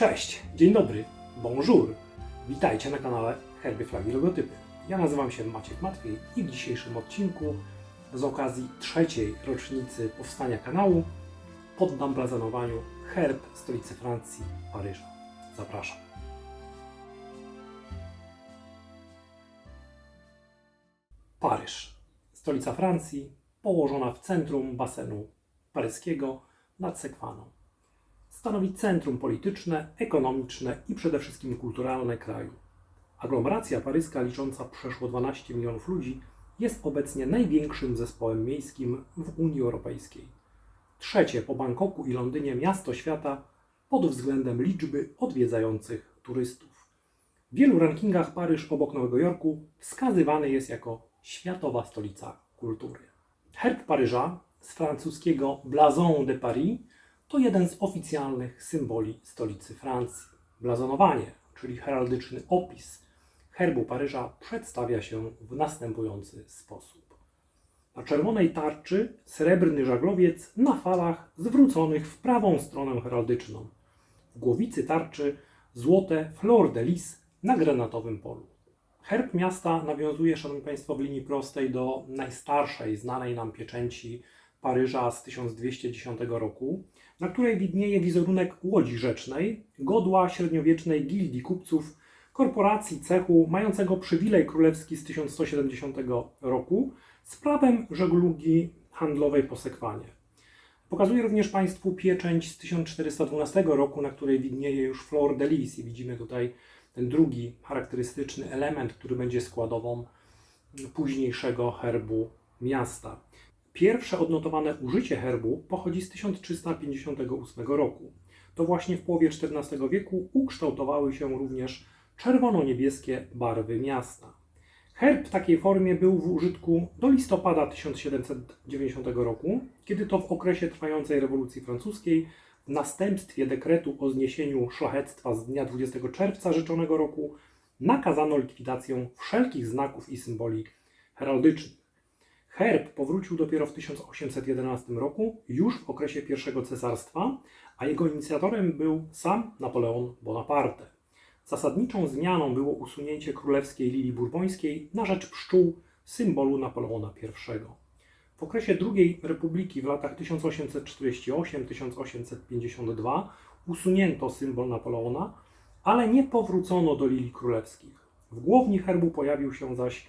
Cześć, dzień dobry, bonjour. Witajcie na kanale Herby Flagi Logotypy. Ja nazywam się Maciek Matwiej i w dzisiejszym odcinku z okazji trzeciej rocznicy powstania kanału poddam blazonowaniu herb stolicy Francji, Paryża. Zapraszam. Paryż, stolica Francji, położona w centrum basenu paryskiego nad Sekwaną. Stanowi centrum polityczne, ekonomiczne i przede wszystkim kulturalne kraju. Aglomeracja paryska licząca przeszło 12 milionów ludzi jest obecnie największym zespołem miejskim w Unii Europejskiej. Trzecie po Bangkoku i Londynie miasto świata pod względem liczby odwiedzających turystów. W wielu rankingach Paryż obok Nowego Jorku wskazywany jest jako światowa stolica kultury. Herb Paryża z francuskiego Blason de Paris to jeden z oficjalnych symboli stolicy Francji. Blazonowanie, czyli heraldyczny opis herbu Paryża przedstawia się w następujący sposób. Na czerwonej tarczy srebrny żaglowiec na falach zwróconych w prawą stronę heraldyczną. W głowicy tarczy złote fleur de lis na granatowym polu. Herb miasta nawiązuje, Szanowni Państwo, w linii prostej do najstarszej znanej nam pieczęci Paryża z 1210 roku, na której widnieje wizerunek łodzi rzecznej, godła średniowiecznej gildii kupców, korporacji cechu mającego przywilej królewski z 1170 roku z prawem żeglugi handlowej po Sekwanie. Pokazuję również Państwu pieczęć z 1412 roku, na której widnieje już flor de lis i widzimy tutaj ten drugi charakterystyczny element, który będzie składową późniejszego herbu miasta. Pierwsze odnotowane użycie herbu pochodzi z 1358 roku. To właśnie w połowie XIV wieku ukształtowały się również czerwono-niebieskie barwy miasta. Herb w takiej formie był w użytku do listopada 1790 roku, kiedy to w okresie trwającej rewolucji francuskiej, w następstwie dekretu o zniesieniu szlachectwa z dnia 20 czerwca rzeczonego roku, nakazano likwidację wszelkich znaków i symboli heraldycznych. Herb powrócił dopiero w 1811 roku, już w okresie I cesarstwa, a jego inicjatorem był sam Napoleon Bonaparte. Zasadniczą zmianą było usunięcie królewskiej lilii burbońskiej na rzecz pszczół, symbolu Napoleona I. W okresie II Republiki w latach 1848-1852 usunięto symbol Napoleona, ale nie powrócono do lilii królewskich. W głowni herbu pojawił się zaś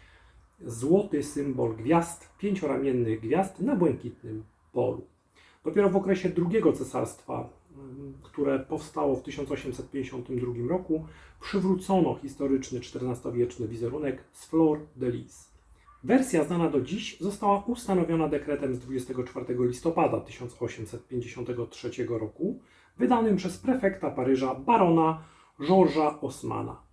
złoty symbol gwiazd, pięcioramiennych gwiazd na błękitnym polu. Dopiero w okresie drugiego cesarstwa, mm, które powstało w 1852 roku, przywrócono historyczny XIV-wieczny wizerunek z Fleur de Lis. Wersja znana do dziś została ustanowiona dekretem z 24 listopada 1853 roku, wydanym przez prefekta Paryża barona Georgesa Osmana.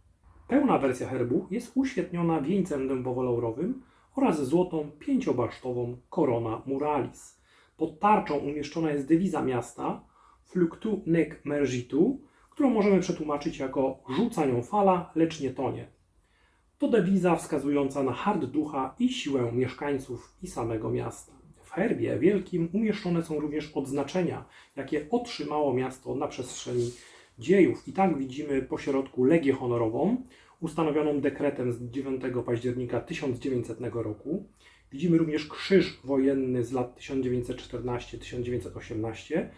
Pełna wersja herbu jest uświetniona wieńcem dębowo-laurowym oraz złotą pięciobasztową korona muralis. Pod tarczą umieszczona jest dywiza miasta Fluctu nec mergitu, którą możemy przetłumaczyć jako rzuca nią fala, lecz nie tonie. To dewiza wskazująca na hart ducha i siłę mieszkańców i samego miasta. W herbie wielkim umieszczone są również odznaczenia, jakie otrzymało miasto na przestrzeni dziejów. I tak widzimy pośrodku Legię Honorową, ustanowioną dekretem z 9 października 1900 roku. Widzimy również krzyż wojenny z lat 1914-1918,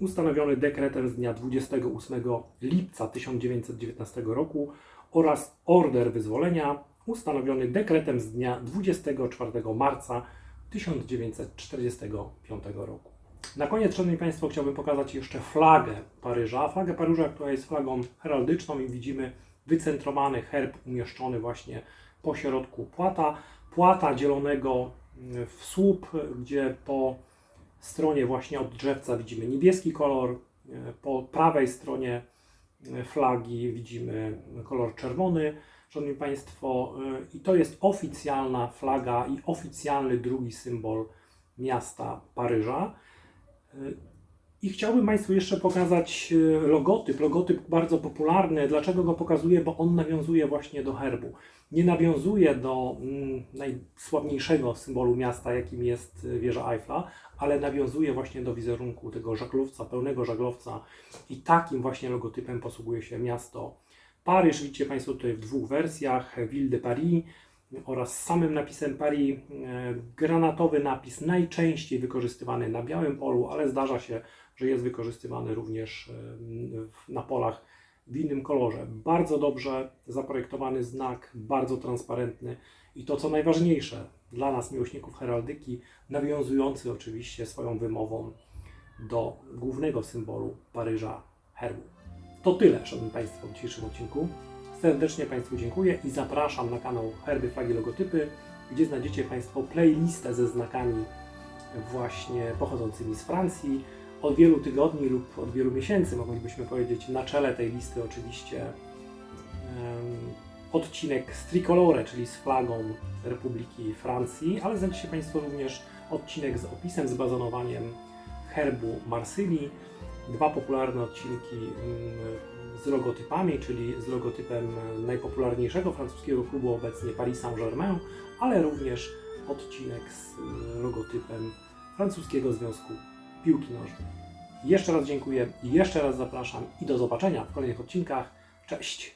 ustanowiony dekretem z dnia 28 lipca 1919 roku oraz order wyzwolenia ustanowiony dekretem z dnia 24 marca 1945 roku. Na koniec, Szanowni Państwo, chciałbym pokazać jeszcze flagę Paryża. Flagę Paryża, która jest flagą heraldyczną i widzimy wycentrowany herb umieszczony właśnie po środku płata. Płata dzielonego w słup, gdzie po stronie właśnie od drzewca widzimy niebieski kolor, po prawej stronie flagi widzimy kolor czerwony. Szanowni Państwo, i to jest oficjalna flaga i oficjalny drugi symbol miasta Paryża. I chciałbym Państwu jeszcze pokazać e, logotyp. Logotyp bardzo popularny. Dlaczego go pokazuję? Bo on nawiązuje właśnie do herbu. Nie nawiązuje do mm, najsławniejszego symbolu miasta, jakim jest e, wieża Eiffla, ale nawiązuje właśnie do wizerunku tego żaglowca, pełnego żaglowca. I takim właśnie logotypem posługuje się miasto Paryż. Widzicie Państwo tutaj w dwóch wersjach. Ville de Paris oraz samym napisem Paris. E, Granatowy napis najczęściej wykorzystywany na białym polu, ale zdarza się, że jest wykorzystywany również e, na polach w innym kolorze. Bardzo dobrze zaprojektowany znak, bardzo transparentny i to co najważniejsze dla nas miłośników heraldyki, nawiązujący oczywiście swoją wymową do głównego symbolu Paryża herbu. To tyle, Szanowni Państwo, w dzisiejszym odcinku. Serdecznie Państwu dziękuję i zapraszam na kanał Herby, Flagi, Logotypy, gdzie znajdziecie Państwo playlistę ze znakami właśnie pochodzącymi z Francji. Od wielu tygodni lub od wielu miesięcy, moglibyśmy powiedzieć, na czele tej listy oczywiście em, odcinek z Tricolore, czyli z flagą Republiki Francji, ale znajdziecie Państwo również odcinek z opisem, z bazonowaniem herbu Marsylii, dwa popularne odcinki mm, z logotypami, czyli z logotypem najpopularniejszego francuskiego klubu obecnie Paris Saint-Germain, ale również odcinek z y, logotypem francuskiego Związku Piłki Nożnej. Jeszcze raz dziękuję jeszcze raz zapraszam i do zobaczenia w kolejnych odcinkach. Cześć!